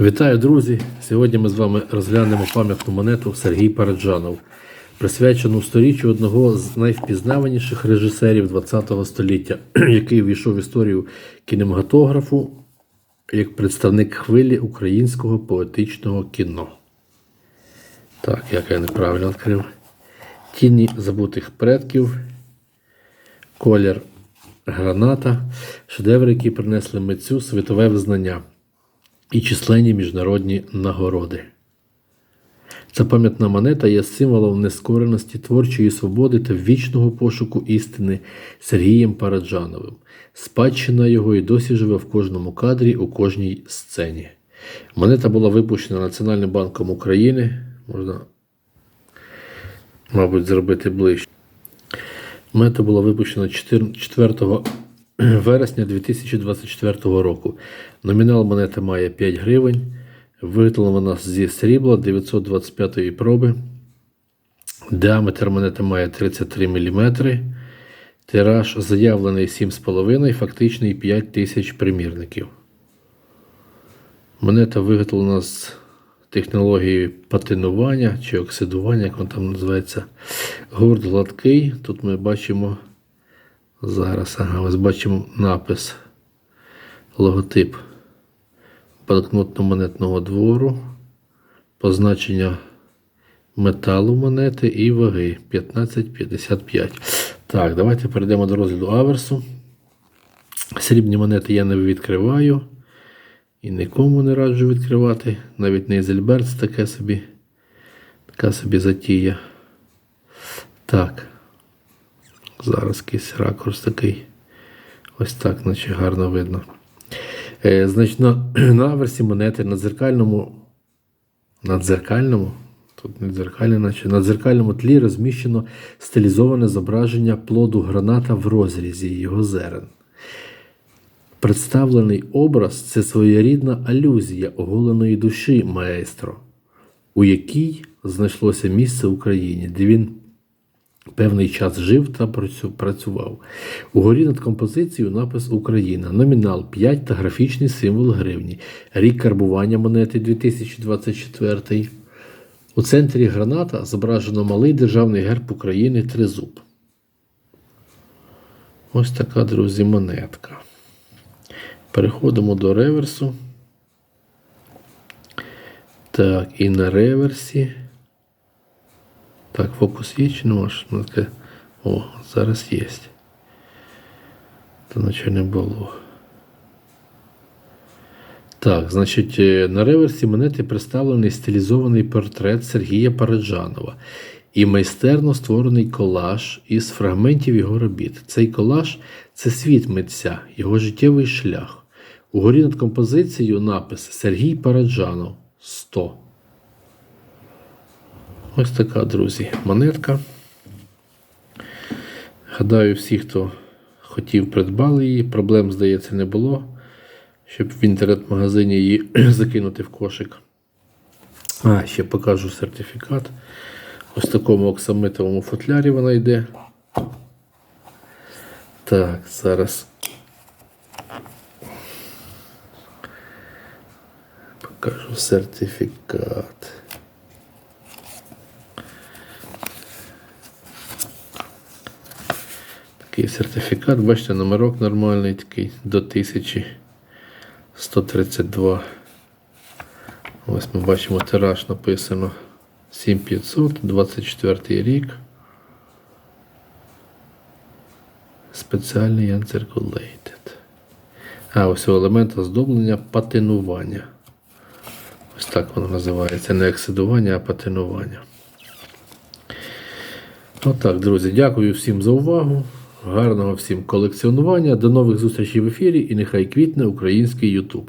Вітаю, друзі! Сьогодні ми з вами розглянемо пам'ятну монету Сергій Параджанов, присвячену сторіччю одного з найвпізнаваніших режисерів ХХ століття, який війшов в історію кінематографу як представник хвилі українського поетичного кіно. Так, як я неправильно відкрив. Тіні забутих предків, колір граната, шедеври, які принесли митцю світове визнання і численні міжнародні нагороди. Ця пам'ятна монета є символом нескореності творчої свободи та вічного пошуку істини Сергієм Параджановим. Спадщина його і досі живе в кожному кадрі, у кожній сцені. Монета була випущена Національним банком України. Можна, мабуть, зробити ближче. Монета була випущена 4 вересня 2024 року. Номінал монети має 5 гривень. Виготовлена зі срібла 925 проби. Діаметр монети має 33 мм. Тираж заявлений 7,5, фактичний 5 тисяч примірників. Монета виготовлена з технологією патинування чи оксидування, як воно там називається. Гурт гладкий. Тут ми бачимо зараз, ага, ось бачимо напис, логотип банкнотно-монетного двору, позначення металу монети і ваги 15,55. Так, давайте перейдемо до розгляду аверсу. Срібні монети я не відкриваю. І нікому не раджу відкривати. Навіть Нейзельберт таке собі. Така собі затія. Так. Зараз якийсь ракурс такий. Ось так, наче гарно видно. Е, значить, на, на аверсі монети на дзеркальному. На дзеркальному. Тут не дзеркальне, наче на дзеркальному тлі розміщено стилізоване зображення плоду граната в розрізі його зерен. Представлений образ це своєрідна алюзія оголеної душі маестро, у якій знайшлося місце Україні, де він певний час жив та працював. Угорі над композицією напис Україна, номінал 5 та графічний символ гривні, рік карбування монети 2024. У центрі граната зображено малий державний герб України Тризуб. Ось така, друзі, монетка. Переходимо до реверсу. Так, і на реверсі. Так, фокус є чи нема? Воно? О, зараз є. Та наче не було. Так, значить, е, на реверсі монети представлений стилізований портрет Сергія Параджанова і майстерно створений колаж із фрагментів його робіт. Цей колаж це світ митця, його життєвий шлях. Угорі над композицією напис Сергій Параджанов 100. Ось така, друзі, монетка. Гадаю, всі, хто хотів, придбали її. Проблем, здається, не було, щоб в інтернет-магазині її закинути в кошик. А, ще покажу сертифікат. Ось в такому оксамитовому футлярі вона йде. Так, зараз. Покажу сертифікат. Такий сертифікат, бачите, номерок нормальний, такий до 1132. Ось ми бачимо тираж написано 7500, 24 рік. Спеціальний uncirculated. А, ось елемент оздоблення патинування. Ось так воно називається. Не оксидування, а патинування. Отак, друзі, дякую всім за увагу. Гарного всім колекціонування. До нових зустрічей в ефірі і нехай квітне український YouTube.